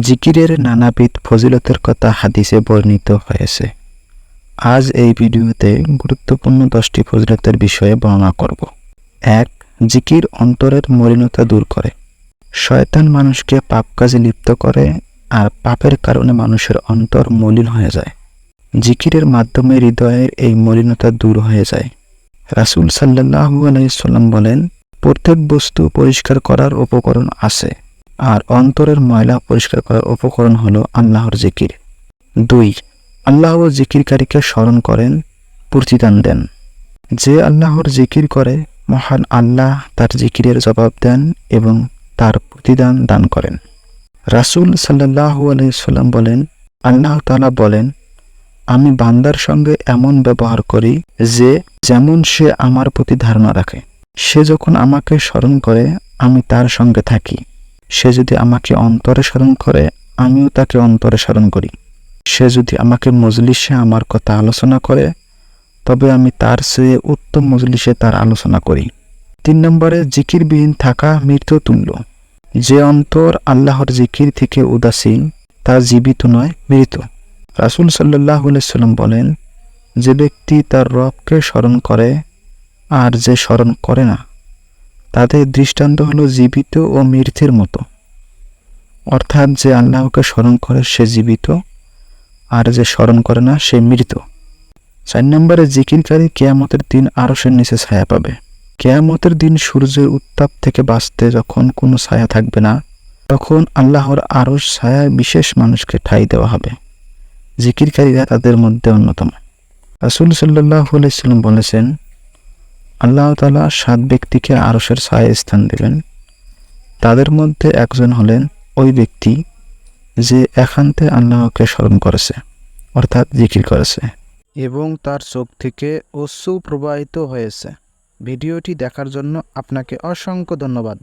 জিকিরের নানাবিধ ফজিলতের কথা হাদিসে বর্ণিত হয়েছে। আজ এই ভিডিওতে গুরুত্বপূর্ণ দশটি ফজিলতের বিষয়ে বর্ণনা করব। এক, জিকির অন্তরের মলিনতা দূর করে। শয়তান মানুষকে পাপ কাজে লিপ্ত করে আর পাপের কারণে মানুষের অন্তর মলিন হয়ে যায়। জিকিরের মাধ্যমে হৃদয়ের এই মলিনতা দূর হয়ে যায়। রাসূল সাল্লাহু আলাইসাল্লাম বলেন, প্রত্যেক বস্তু পরিষ্কার করার উপকরণ আছে। আর অন্তরের ময়লা পরিষ্কার করার উপকরণ হলো আল্লাহর জিকির। দুই, আল্লাহ ও জিকিরকারীকে স্মরণ করেন, প্রতিদান দেন। যে আল্লাহর জিকির করে, মহান আল্লাহ তার জিকিরের জবাব দেন এবং তার প্রতিদান দান করেন। রাসূল সাল্লাহু আলাইসাল্লাম বলেন, আল্লাহ তালা বলেন, আমি বান্দার সঙ্গে এমন ব্যবহার করি যে, যেমন সে আমার প্রতি ধারণা রাখে। সে যখন আমাকে স্মরণ করে, আমি তার সঙ্গে থাকি। সে যদি আমাকে অন্তরে স্মরণ করে, আমিও তাকে অন্তরে স্মরণ করি। সে যদি আমাকে মজলিসে আমার কথা আলোচনা করে, তবে আমি তার চেয়ে উত্তম মজলিসে তার আলোচনা করি। তিন নম্বরে, জিকিরবিহীন থাকা মৃত্যু তুল্য। যে অন্তর আল্লাহর জিকির থেকে উদাসীন, তা জীবিত নয়, মৃত। রাসুল সাল্লাহ সাল্লাম বলেন, যে ব্যক্তি তার রবকে স্মরণ করে, আর যে স্মরণ করে না তাদের দৃষ্টান্ত হলো জীবিত ও মৃতের মতো। অর্থাৎ যে আল্লাহকে স্মরণ করে সে জীবিত, আর যে স্মরণ করে না সে মৃত। চার নম্বরে জিকিরকারী কেয়ামতের দিন আরসের নিচে ছায়া পাবে। কেয়ামতের দিন সূর্যের উত্তাপ থেকে বাঁচতে যখন কোনো ছায়া থাকবে না, তখন আল্লাহর আরস ছায়ায় বিশেষ মানুষকে ঠাঁই দেওয়া হবে। জিকিরকারীরা তাদের মধ্যে অন্যতম। রাসুল সাল্লাহ আলাইসাল্লাম বলেছেন আল্লাহ তালা সাত ব্যক্তিকে আরসের ছায় স্থান দেবেন তাদের মধ্যে একজন হলেন ওই ব্যক্তি যে একান্তে আল্লাহকে স্মরণ করেছে, অর্থাৎ জিকির করেছে, এবং তার চোখ থেকে অশ্রু প্রবাহিত হয়েছে। ভিডিওটি দেখার জন্য আপনাকে অসংখ্য ধন্যবাদ।